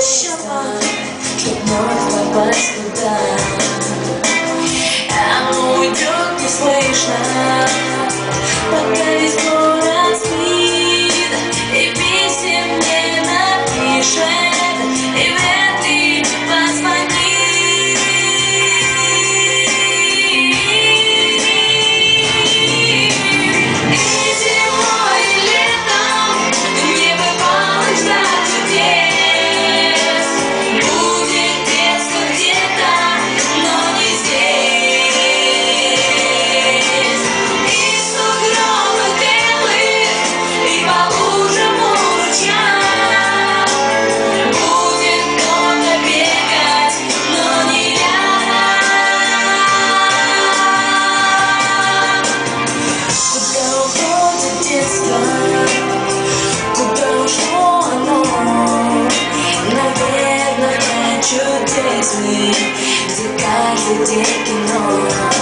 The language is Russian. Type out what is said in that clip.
будущего Чтоб вновь попасть туда Оно уйдет неслышно Пока весь город спит И писем не напишет sleep. You got your take it all.